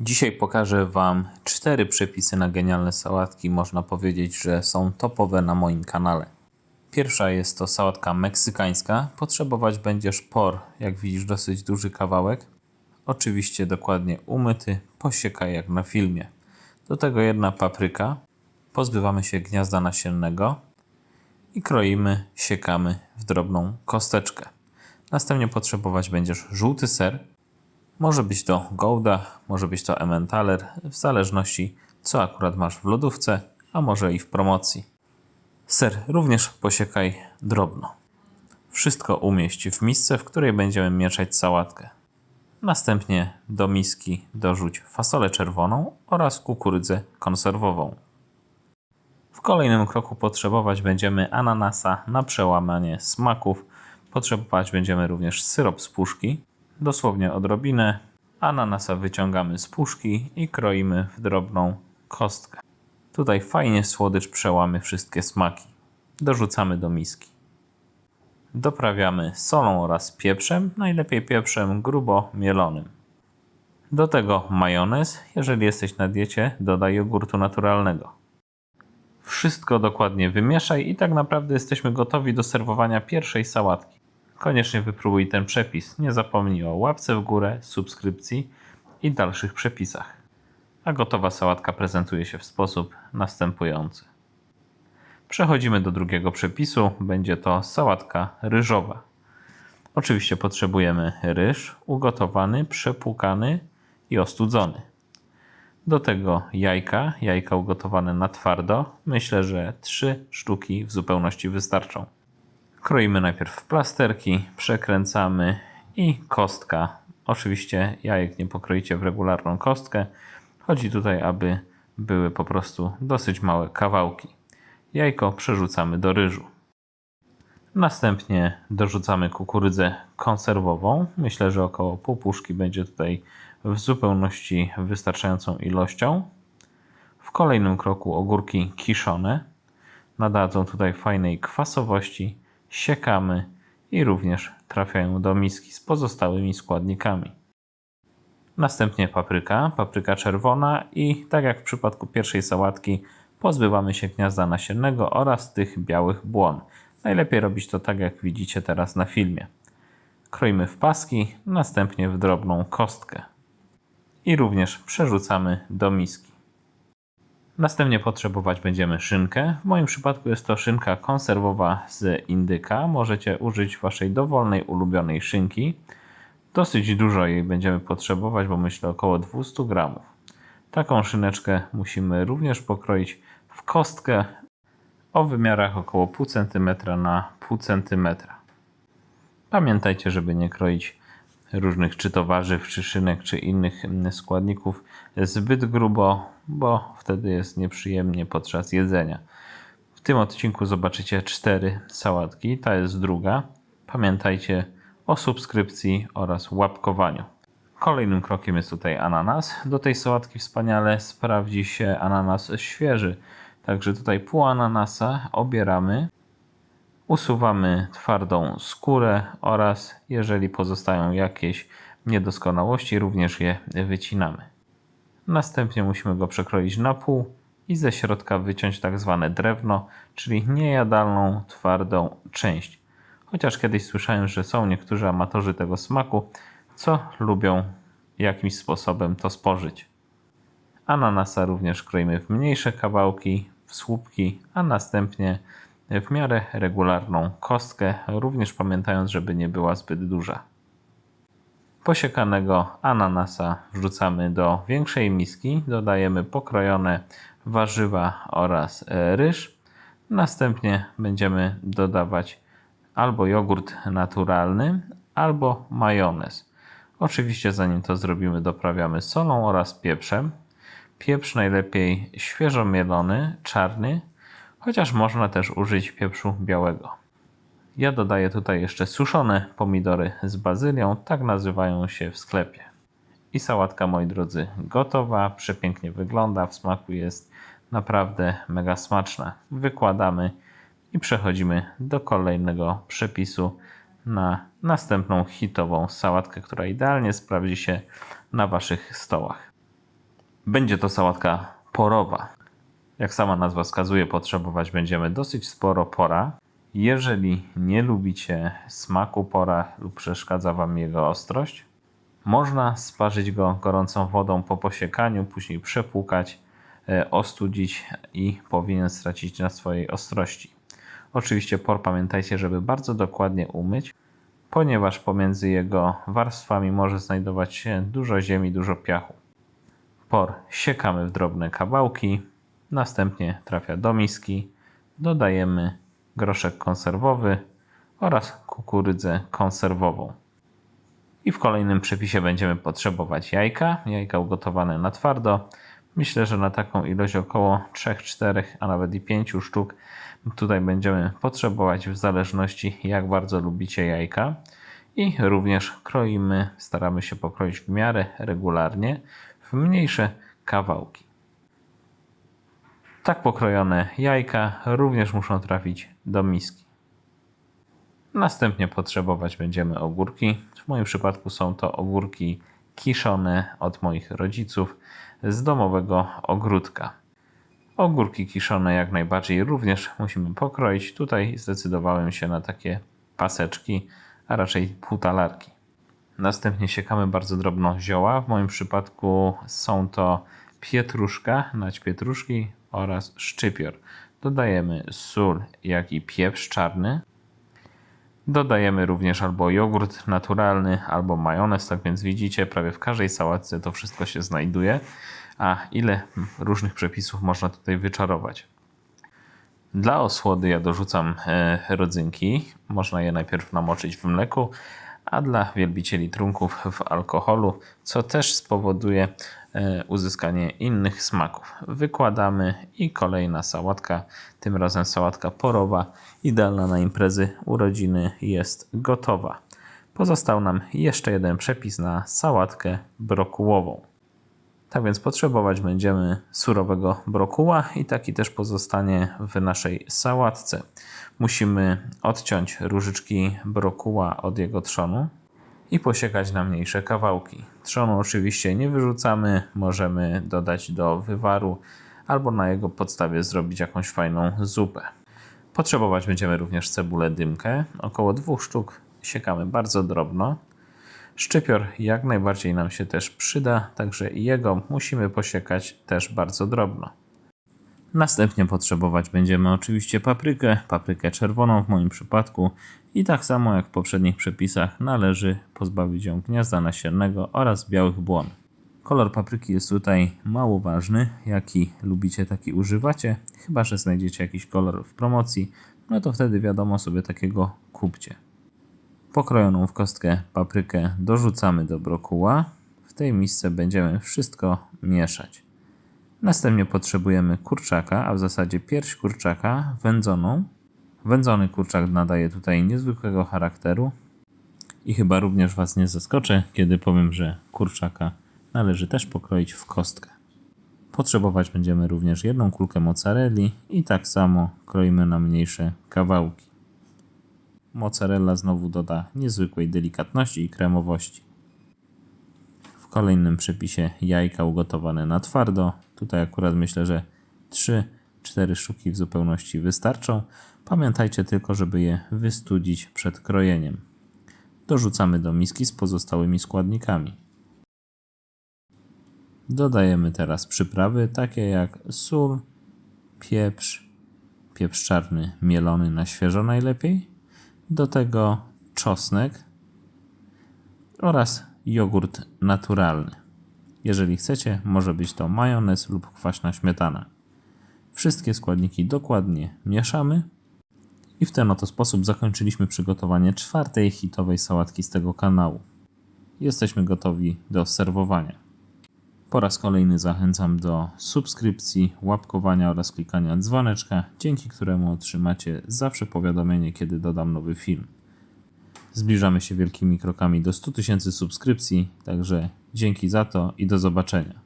Dzisiaj pokażę Wam cztery przepisy na genialne sałatki. Można powiedzieć, że są topowe na moim kanale. Pierwsza jest to sałatka meksykańska. Potrzebować będziesz por, jak widzisz, dosyć duży kawałek. Oczywiście dokładnie umyty, posiekaj jak na filmie. Do tego jedna papryka. Pozbywamy się gniazda nasiennego i kroimy, siekamy w drobną kosteczkę. Następnie potrzebować będziesz żółty ser. Może być to Gouda, może być to Emmentaler, w zależności co akurat masz w lodówce, a może i w promocji. Ser również posiekaj drobno. Wszystko umieść w misce, w której będziemy mieszać sałatkę. Następnie do miski dorzuć fasolę czerwoną oraz kukurydzę konserwową. W kolejnym kroku potrzebować będziemy ananasa na przełamanie smaków. Potrzebować będziemy również syrop z puszki, dosłownie odrobinę. Ananasa wyciągamy z puszki i kroimy w drobną kostkę. Tutaj fajnie słodycz przełamy wszystkie smaki. Dorzucamy do miski. Doprawiamy solą oraz pieprzem, najlepiej pieprzem grubo mielonym. Do tego majonez. Jeżeli jesteś na diecie, dodaj jogurtu naturalnego. Wszystko dokładnie wymieszaj i tak naprawdę jesteśmy gotowi do serwowania pierwszej sałatki. Koniecznie wypróbuj ten przepis. Nie zapomnij o łapce w górę, subskrypcji i dalszych przepisach. A gotowa sałatka prezentuje się w sposób następujący. Przechodzimy do drugiego przepisu. Będzie to sałatka ryżowa. Oczywiście potrzebujemy ryż ugotowany, przepłukany i ostudzony. Do tego jajka, jajka ugotowane na twardo. Myślę, że 3 sztuki w zupełności wystarczą. Kroimy najpierw w plasterki, przekręcamy i kostka. Oczywiście jajek nie pokroicie w regularną kostkę. Chodzi tutaj, aby były po prostu dosyć małe kawałki. Jajko przerzucamy do ryżu. Następnie dorzucamy kukurydzę konserwową. Myślę, że około pół puszki będzie tutaj w zupełności wystarczającą ilością. W kolejnym kroku ogórki kiszone nadadzą tutaj fajnej kwasowości. Siekamy i również trafiają do miski z pozostałymi składnikami. Następnie papryka, papryka czerwona i tak jak w przypadku pierwszej sałatki pozbywamy się gniazda nasiennego oraz tych białych błon. Najlepiej robić to tak jak widzicie teraz na filmie. Kroimy w paski, następnie w drobną kostkę. I również przerzucamy do miski. Następnie potrzebować będziemy szynkę. W moim przypadku jest to szynka konserwowa z indyka. Możecie użyć waszej dowolnej ulubionej szynki. Dosyć dużo jej będziemy potrzebować, bo myślę około 200 gramów. Taką szyneczkę musimy również pokroić w kostkę o wymiarach około pół centymetra na pół centymetra. Pamiętajcie, żeby nie kroić różnych czy to warzyw, czy szynek, czy innych składników zbyt grubo, bo wtedy jest nieprzyjemnie podczas jedzenia. W tym odcinku zobaczycie cztery sałatki, ta jest druga. Pamiętajcie o subskrypcji oraz łapkowaniu. Kolejnym krokiem jest tutaj ananas. Do tej sałatki wspaniale sprawdzi się ananas świeży. Także tutaj pół ananasa obieramy, usuwamy twardą skórę oraz jeżeli pozostają jakieś niedoskonałości, również je wycinamy. Następnie musimy go przekroić na pół i ze środka wyciąć tak zwane drewno, czyli niejadalną, twardą część. Chociaż kiedyś słyszałem, że są niektórzy amatorzy tego smaku, co lubią jakimś sposobem to spożyć. Ananasa również kroimy w mniejsze kawałki, w słupki, a następnie w miarę regularną kostkę, również pamiętając, żeby nie była zbyt duża. Posiekanego ananasa wrzucamy do większej miski, dodajemy pokrojone warzywa oraz ryż. Następnie będziemy dodawać albo jogurt naturalny, albo majonez. Oczywiście zanim to zrobimy, doprawiamy solą oraz pieprzem. Pieprz najlepiej świeżo mielony, czarny, chociaż można też użyć pieprzu białego. Ja dodaję tutaj jeszcze suszone pomidory z bazylią, tak nazywają się w sklepie. I sałatka, moi drodzy, gotowa, przepięknie wygląda, w smaku jest naprawdę mega smaczna. Wykładamy i przechodzimy do kolejnego przepisu na następną hitową sałatkę, która idealnie sprawdzi się na Waszych stołach. Będzie to sałatka porowa. Jak sama nazwa wskazuje, potrzebować będziemy dosyć sporo pora. Jeżeli nie lubicie smaku pora lub przeszkadza Wam jego ostrość, można sparzyć go gorącą wodą po posiekaniu, później przepłukać, e, ostudzić i powinien stracić na swojej ostrości. Oczywiście por pamiętajcie, żeby bardzo dokładnie umyć, ponieważ pomiędzy jego warstwami może znajdować się dużo ziemi, dużo piachu. Por siekamy w drobne kawałki, następnie trafia do miski, dodajemy groszek konserwowy oraz kukurydzę konserwową. I w kolejnym przepisie będziemy potrzebować jajka, jajka ugotowane na twardo. Myślę, że na taką ilość około 3, 4, a nawet i 5 sztuk tutaj będziemy potrzebować w zależności jak bardzo lubicie jajka. I również kroimy, staramy się pokroić w miarę regularnie w mniejsze kawałki. Tak pokrojone jajka również muszą trafić do miski. Następnie potrzebować będziemy ogórki. W moim przypadku są to ogórki kiszone od moich rodziców z domowego ogródka. Ogórki kiszone jak najbardziej również musimy pokroić. Tutaj zdecydowałem się na takie paseczki, a raczej półtalarki. Następnie siekamy bardzo drobno zioła. W moim przypadku są to pietruszka, nać pietruszki oraz szczypior. Dodajemy sól, jak i pieprz czarny. Dodajemy również albo jogurt naturalny, albo majonez, tak więc widzicie, prawie w każdej sałatce to wszystko się znajduje. A ile różnych przepisów można tutaj wyczarować. Dla osłody ja dorzucam e, rodzynki. Można je najpierw namoczyć w mleku, a dla wielbicieli trunków w alkoholu, co też spowoduje uzyskanie innych smaków. Wykładamy i kolejna sałatka, tym razem sałatka porowa, idealna na imprezy urodziny jest gotowa. Pozostał nam jeszcze jeden przepis na sałatkę brokułową. Tak więc potrzebować będziemy surowego brokuła i taki też pozostanie w naszej sałatce. Musimy odciąć różyczki brokuła od jego trzonu i posiekać na mniejsze kawałki. Trzonu oczywiście nie wyrzucamy, możemy dodać do wywaru albo na jego podstawie zrobić jakąś fajną zupę. Potrzebować będziemy również cebulę dymkę, około dwóch sztuk siekamy bardzo drobno. Szczypior jak najbardziej nam się też przyda, także jego musimy posiekać też bardzo drobno. Następnie potrzebować będziemy oczywiście paprykę, paprykę czerwoną w moim przypadku i tak samo jak w poprzednich przepisach należy pozbawić ją gniazda nasiennego oraz białych błon. Kolor papryki jest tutaj mało ważny, jaki lubicie, taki używacie, chyba że znajdziecie jakiś kolor w promocji, no to wtedy wiadomo sobie takiego kupcie. Pokrojoną w kostkę paprykę dorzucamy do brokuła. W tej misce będziemy wszystko mieszać. Następnie potrzebujemy kurczaka, a w zasadzie pierś kurczaka wędzoną. Wędzony kurczak nadaje tutaj niezwykłego charakteru i chyba również Was nie zaskoczę, kiedy powiem, że kurczaka należy też pokroić w kostkę. Potrzebować będziemy również jedną kulkę mozzarelli i tak samo kroimy na mniejsze kawałki. Mozzarella znowu doda niezwykłej delikatności i kremowości. Kolejnym przepisie jajka ugotowane na twardo. Tutaj akurat myślę, że 3-4 sztuki w zupełności wystarczą. Pamiętajcie tylko, żeby je wystudzić przed krojeniem. Dorzucamy do miski z pozostałymi składnikami. Dodajemy teraz przyprawy takie jak sól, pieprz, pieprz czarny mielony na świeżo najlepiej, do tego czosnek oraz jogurt naturalny. Jeżeli chcecie, może być to majonez lub kwaśna śmietana. Wszystkie składniki dokładnie mieszamy i w ten oto sposób zakończyliśmy przygotowanie czwartej hitowej sałatki z tego kanału. Jesteśmy gotowi do serwowania. Po raz kolejny zachęcam do subskrypcji, łapkowania oraz klikania dzwoneczka, dzięki któremu otrzymacie zawsze powiadomienie, kiedy dodam nowy film. Zbliżamy się wielkimi krokami do 100 tysięcy subskrypcji, także dzięki za to i do zobaczenia.